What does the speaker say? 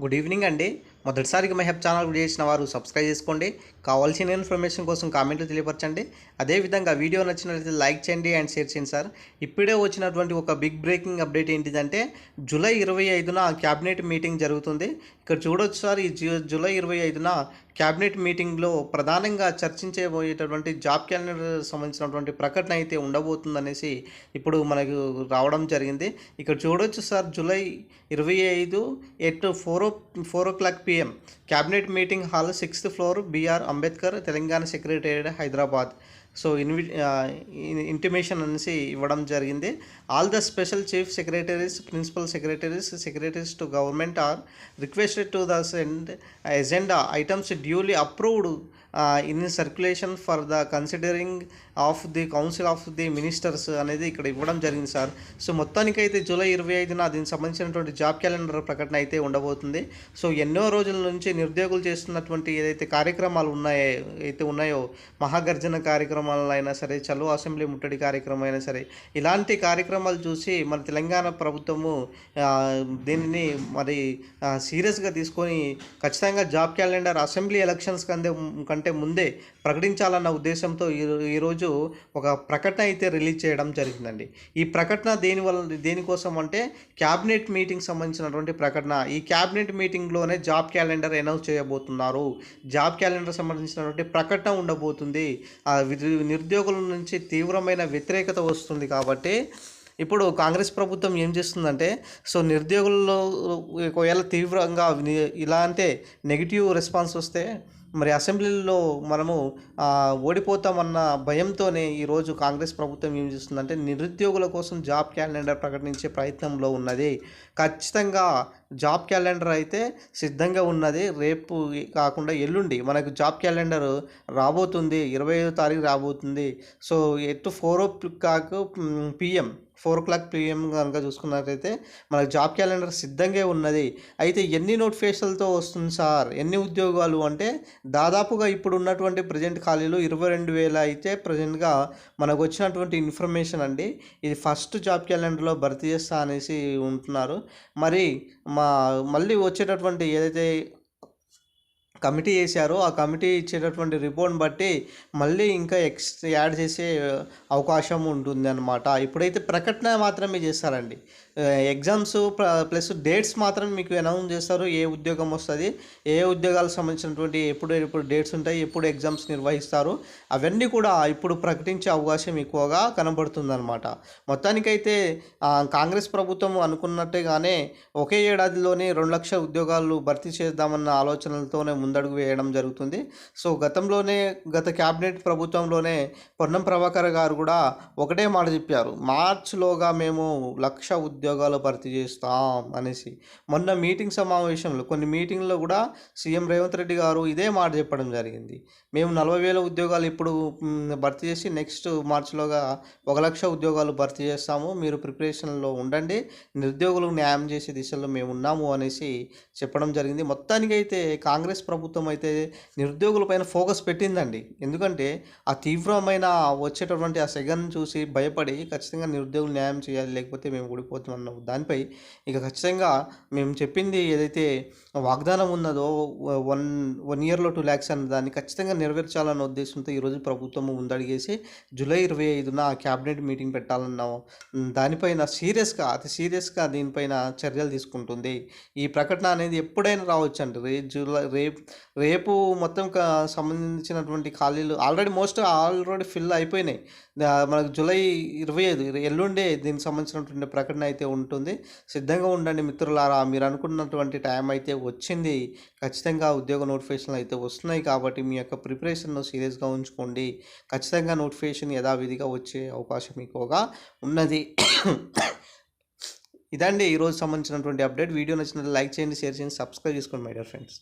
Good evening అండి. మొదటిసారిగా my హెప్ channel చేసిన వారు సబ్స్క్రైబ్ చేసుకోండి. కావాల్సిన ఇన్ఫర్మేషన్ కోసం కామెంట్లు తెలియపరచండి. అదేవిధంగా వీడియో నచ్చినట్లయితే లైక్ చేయండి అండ్ షేర్ చేయండి సార్. ఇప్పుడే వచ్చినటువంటి ఒక బిగ్ బ్రేకింగ్ అప్డేట్ ఏంటిదంటే జూలై ఇరవై ఐదున క్యాబినెట్ మీటింగ్ జరుగుతుంది. ఇక్కడ చూడొచ్చు సార్ ఈ జూ జూలై ఇరవై ఐదున క్యాబినెట్ మీటింగ్లో ప్రధానంగా చర్చించబోయేటటువంటి జాబ్ క్యాలెండర్ సంబంధించినటువంటి ప్రకటన అయితే ఉండబోతుందనేసి ఇప్పుడు మనకు రావడం జరిగింది. ఇక్కడ చూడొచ్చు సార్ జూలై ఇరవై ఐదు at four o four o'clock PM cabinet meeting hall sixth floor BR Ambedkar Telangana secretariat Hyderabad. So ఇన్వి intimation అనేసి ఇవ్వడం జరిగింది. All the special chief secretaries principal secretaries secretaries to government are requested to the send agenda items duly approved in circulation for the considering of the council of the ministers అనేది ఇక్కడ ఇవ్వడం జరిగింది sir. So మొత్తానికైతే July ఇరవై ఐదున దీనికి సంబంధించినటువంటి job calendar ప్రకటన అయితే ఉండబోతుంది. సో ఎన్నో రోజుల నుంచి నిరుద్యోగులు చేస్తున్నటువంటి ఏదైతే కార్యక్రమాలు ఉన్నాయో అయితే ఉన్నాయో మహాగర్జన కార్యక్రమాలైనా సరే చలో అసెంబ్లీ ముట్టడి కార్యక్రమం అయినా సరే ఇలాంటి కార్యక్రమాలు చూసి మన తెలంగాణ ప్రభుత్వము దీనిని మరి సీరియస్గా తీసుకొని ఖచ్చితంగా జాబ్ క్యాలెండర్ అసెంబ్లీ ఎలక్షన్స్ కందే కంటే ముందే ప్రకటించాలన్న ఉద్దేశంతో ఈ- ఈరోజు ఒక ప్రకటన అయితే రిలీజ్ చేయడం జరిగిందండి. ఈ ప్రకటన దేని వల్ల దేనికోసం అంటే క్యాబినెట్ మీటింగ్ సంబంధించినటువంటి ప్రకటన. ఈ క్యాబినెట్ మీటింగ్లోనే జాబ్ క్యాలెండర్ అనౌన్స్ చేయబోతున్నారు. జాబ్ క్యాలెండర్ సంబంధించినటువంటి ప్రకటన ఉండబోతుంది. నిరుద్యోగుల నుంచి తీవ్రమైన వ్యతిరేకత వస్తుంది కాబట్టి ఇప్పుడు కాంగ్రెస్ ప్రభుత్వం ఏం చేస్తుందంటే సో నిరుద్యోగుల్లో ఒకవేళ తీవ్రంగా ఇలా అంటే నెగిటివ్ రెస్పాన్స్ వస్తే మరి అసెంబ్లీలో మనము ఓడిపోతామన్న భయంతోనే ఈరోజు కాంగ్రెస్ ప్రభుత్వం ఏం చేస్తుందంటే నిరుద్యోగుల కోసం జాబ్ క్యాలెండర్ ప్రకటించే ప్రయత్నంలో ఉన్నది. ఖచ్చితంగా జాబ్ క్యాలెండర్ అయితే సిద్ధంగా ఉన్నది. రేపు కాకుండా ఎల్లుండి మనకు జాబ్ క్యాలెండర్ రాబోతుంది. ఇరవై ఐదో తారీఖు రాబోతుంది. So at four o'clock PM four o'clock PM కనుక చూసుకున్నట్లయితే మనకు జాబ్ క్యాలెండర్ సిద్ధంగా ఉన్నది. అయితే ఎన్ని నోటిఫికేషన్లతో వస్తుంది సార్? ఎన్ని ఉద్యోగాలు? అంటే దాదాపుగా ఇప్పుడు ఉన్నటువంటి ప్రజెంట్ ఖాళీలు ఇరవై రెండు వేల అయితే ప్రజెంట్గా మనకు వచ్చినటువంటి ఇన్ఫర్మేషన్ అండి. ఇది ఫస్ట్ జాబ్ క్యాలెండర్లో భర్తీ చేస్తా అనేసి ఉంటున్నారు. మరి మా మళ్ళీ వచ్చేటటువంటి ఏదైతే కమిటీ వేశారో ఆ కమిటీ ఇచ్చేటటువంటి రిపోర్ట్ని బట్టి మళ్ళీ ఇంకా ఎక్స్ యాడ్ చేసే అవకాశం ఉంటుంది అనమాట ఇప్పుడైతే ప్రకటన మాత్రమే చేస్తారండి. ఎగ్జామ్స్ ప్లస్ డేట్స్ మాత్రం మీకు అనౌన్స్ చేస్తారు. ఏ ఉద్యోగం వస్తుంది ఏ ఉద్యోగాలకు సంబంధించినటువంటి ఎప్పుడు ఎప్పుడు డేట్స్ ఉంటాయి ఎప్పుడు ఎగ్జామ్స్ నిర్వహిస్తారు అవన్నీ కూడా ఇప్పుడు ప్రకటించే అవకాశం ఎక్కువగా కనబడుతుంది అనమాట మొత్తానికైతే కాంగ్రెస్ ప్రభుత్వం అనుకున్నట్టుగానే ఒకే ఏడాదిలోనే రెండు లక్షల ఉద్యోగాలు భర్తీ చేద్దామన్న ఆలోచనలతోనే ముందడుగు వేయడం జరుగుతుంది. సో గతంలోనే గత క్యాబినెట్ ప్రభుత్వంలోనే పొన్నం ప్రభాకర్ గారు కూడా ఒకటే మాట చెప్పారు. మార్చిలోగా మేము లక్ష ఉద్యోగాలు భర్తీ చేస్తాం అనేసి. మొన్న మీటింగ్ సమావేశంలో కొన్ని మీటింగ్లో కూడా సీఎం రేవంత్ రెడ్డి గారు ఇదే మాట చెప్పడం జరిగింది. మేము నలభై వేల ఉద్యోగాలు ఇప్పుడు భర్తీ చేసి నెక్స్ట్ మార్చిలోగా ఒక లక్ష ఉద్యోగాలు భర్తీ చేస్తాము. మీరు ప్రిపరేషన్లో ఉండండి. నిరుద్యోగులకు న్యాయం చేసే దిశలో మేము ఉన్నాము అనేసి చెప్పడం జరిగింది. మొత్తానికైతే కాంగ్రెస్ ప్రభుత్వం ప్రభుత్వం అయితే నిరుద్యోగుల పైన ఫోకస్ పెట్టిందండి. ఎందుకంటే ఆ తీవ్రమైన వచ్చేటటువంటి ఆ సెగన్ చూసి భయపడి ఖచ్చితంగా నిరుద్యోగులు న్యాయం చేయాలి లేకపోతే మేము ఊడిపోతాం అన్న దానిపై ఇక ఖచ్చితంగా మేము చెప్పింది ఏదైతే వాగ్దానం ఉన్నదో వన్ వన్ ఇయర్లో టూ ల్యాక్స్ అన్న దాన్ని ఖచ్చితంగా నెరవేర్చాలన్న ఉద్దేశంతో ఈరోజు ప్రభుత్వం ముందడిగేసి జూలై ఇరవై ఐదున క్యాబినెట్ మీటింగ్ పెట్టాలన్న. దానిపైన సీరియస్గా అతి సీరియస్గా దీనిపైన చర్యలు తీసుకుంటుంది. ఈ ప్రకటన అనేది ఎప్పుడైనా రావచ్చు అండి రే జూలై రేపు రేపు మొత్తం సంబంధించినటువంటి ఖాళీలు ఆల్రెడీ మోస్ట్ ఆల్రెడీ ఫిల్ అయిపోయినాయి. మనకు జూలై ఇరవై ఐదు ఎల్లుండే దీనికి సంబంధించినటువంటి ప్రకటన అయితే ఉంటుంది. సిద్ధంగా ఉండండి మిత్రులారా. మీరు అనుకున్నటువంటి టైం అయితే వచ్చింది. ఖచ్చితంగా ఉద్యోగ నోటిఫికేషన్లు అయితే వస్తున్నాయి కాబట్టి మీ యొక్క ప్రిపరేషన్ను సీరియస్గా ఉంచుకోండి. ఖచ్చితంగా నోటిఫికేషన్ యథావిధిగా వచ్చే అవకాశం ఎక్కువగా ఉన్నది. ఇదండి ఈరోజు సంబంధించినటువంటి అప్డేట్. వీడియో నచ్చినట్లయితే లైక్ చేయండి షేర్ చేయండి సబ్స్క్రైబ్ చేసుకోండి మై డియర్ ఫ్రెండ్స్.